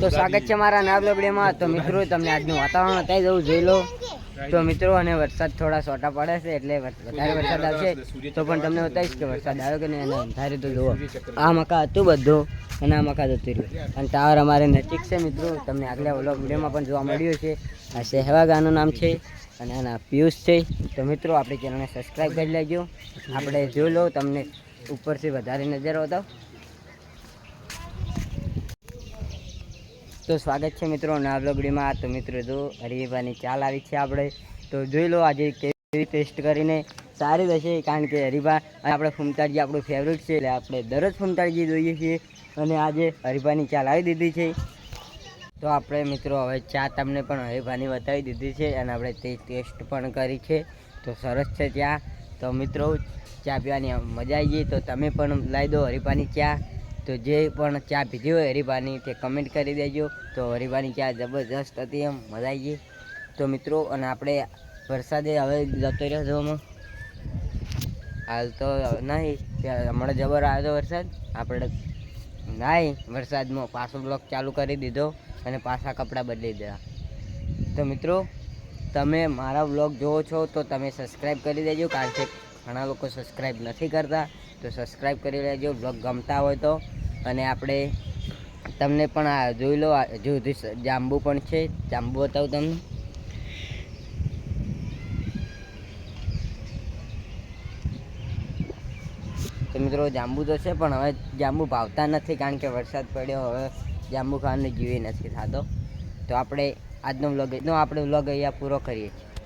તો સ્વાગત છે મારા નાવ લબડીમાં તો મિત્રો તમને આજનું વાતાવરણ અત્યારે જવું જોઈ લો. તો મિત્રો અને વરસાદ થોડા સોટા પડે છે એટલે વધારે વરસાદ આવશે તો પણ તમને બતાવીશ કે વરસાદ આવ્યો કે નહીં અને અંધારે તો જુઓ. આ મકા હતું બધું અને આ મકા જતું રહ્યું. અને ટાવર અમારે નજીક છે મિત્રો. તમને આગલા ઓલો વિડીયોમાં પણ જોવા મળ્યું છે આ સહેવાગાનું નામ છે અને આના પિયુષ છે. તો મિત્રો આપણી ચેનલને સબસ્ક્રાઈબ કરી લેજો. આપણે જોઈ લો તમને ઉપરથી વધારે નજર બતાવો તો સ્વાગત છે મિત્રો નવા બ્લોગડીમાં તો મિત્રો જો હરિભાની ચાલ આવી છે આપણે. તો જોઈ લો આજે કેવી ટેસ્ટ કરીને સારી રહેશે, કારણ કે હરિભા આપણે ફૂમતાજી આપણું ફેવરેટ છે, એટલે આપણે દરરોજ ફૂમતાજી જોઈએ છીએ. અને આજે હરિભાઈની ચાલ આવી દીધી છે. તો આપણે મિત્રો હવે ચા તમને પણ હરિભાની બતાવી દીધી છે અને આપણે તે ટેસ્ટ પણ કરી છે. તો સરસ છે ચા. તો મિત્રો ચા પીવાની મજા આવી ગઈ. તો તમે પણ લાવી દો હરિભાની ચા. તો જે પણ ચા પીધી હોય હરિભાની તે કમેન્ટ કરી દેજો. તો હરિભાની ચા જબરજસ્ત હતી એમ, મજા આવી ગઈ. તો મિત્રો, અને આપણે વરસાદે હવે જતો રહ્યો જોવામાં હાલ તો નહીં હમણાં જબર આવ્યો હતો વરસાદ. આપણે નહીં, વરસાદમાં પાછો બ્લોક ચાલુ કરી દીધો અને પાછા કપડાં બદલી દીધા. તો મિત્રો, તમે મારા બ્લોગ જોવો છો તો તમે સબસ્ક્રાઈબ કરી દેજો, કારણ કે ઘણા લોકો સબસ્ક્રાઈબ નથી કરતા. તો સબસ્ક્રાઈબ કરી લેજો, બ્લોગ ગમતા હોય તો. અને આપણે તમને પણ આ જોઈ લો હજુ જાંબુ પણ છે. જાંબુ બતાવું તમને. તો મિત્રો, જાંબુ તો છે, પણ હવે જાંબુ ભાવતા નથી કારણ કે વરસાદ પડ્યો. હવે જાંબુ ખાવાનું જીવે નથી થતો. તો આપણે આજનો વ્લોગ નો આપણે વ્લોગ અહીંયા પૂરો કરીએ છીએ.